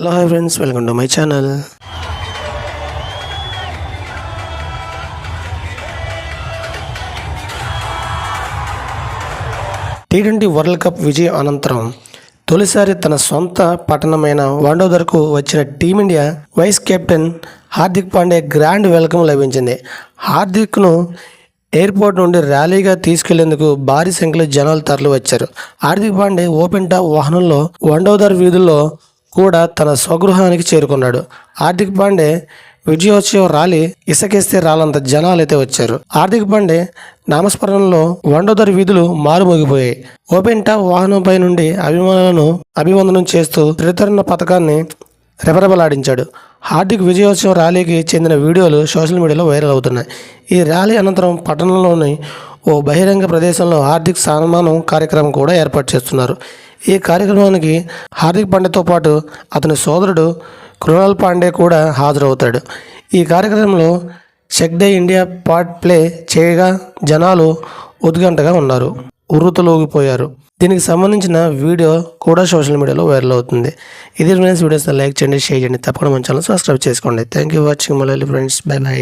Hello hi friends welcome to my channel T twenty world cup విజయం అనంతరం తొలిసారి తన సొంత పట్టణమైన వండోదర్కు వచ్చిన team India vice captain Hardik Pandya grand welcome లభించింది. హార్దిక్ను ఎయిర్పోర్ట్ నుండి ర్యాలీగా తీసుకెళ్ళేందుకు భారీ సంఖ్యలో జనాలు తరలి వచ్చారు హార్దిక్ పాండే ఓపెన్ టాప్ వాహనంలో వండోదర్ వీధుల్లో కూడా తన స్వగృహానికి చేరుకున్నాడు. హార్దిక్ పాండే విజయోత్సవ ర్యాలీ ఇసకేస్తే రాలంత జనాలైతే వచ్చారు. హార్దిక్ పాండే నామస్మరణలో వండోదరి వీధులు మారుమోగిపోయాయి. ఓపెన్ టాప్ వాహనంపై నుండి అభిమానులను అభివందనం చేస్తూ త్రితరణ పథకాన్ని రెపరెపలాడించాడు. హార్దిక్ విజయోత్సవ ర్యాలీకి చెందిన వీడియోలు సోషల్ మీడియాలో వైరల్ అవుతున్నాయి. ఈ ర్యాలీ అనంతరం పట్టణంలోని ఓ బహిరంగ ప్రదేశంలో హార్దిక్ సన్మానం కార్యక్రమం కూడా ఏర్పాటు చేస్తున్నారు. ఈ కార్యక్రమానికి హార్దిక్ పాండేతో పాటు అతని సోదరుడు కృణాల్ పాండే కూడా హాజరవుతాడు. ఈ కార్యక్రమంలో Chak De India part play చేయగా జనాలు ఉద్గంటగా ఉన్నారు. ఉర్రుతలోగిపోయారు. దీనికి సంబంధించిన వీడియో కూడా సోషల్ మీడియాలో వైరల్ అవుతుంది. ఇది ఫ్రెండ్స్ వీడియోస్ లైక్ చేయండి షేర్ చేయండి. తప్పకుండా మన ఛానల్ సబ్స్క్రైబ్ చేసుకోండి. థ్యాంక్ యూ వాచింగ్ మళ్ళీ ఫ్రెండ్స్. Bye bye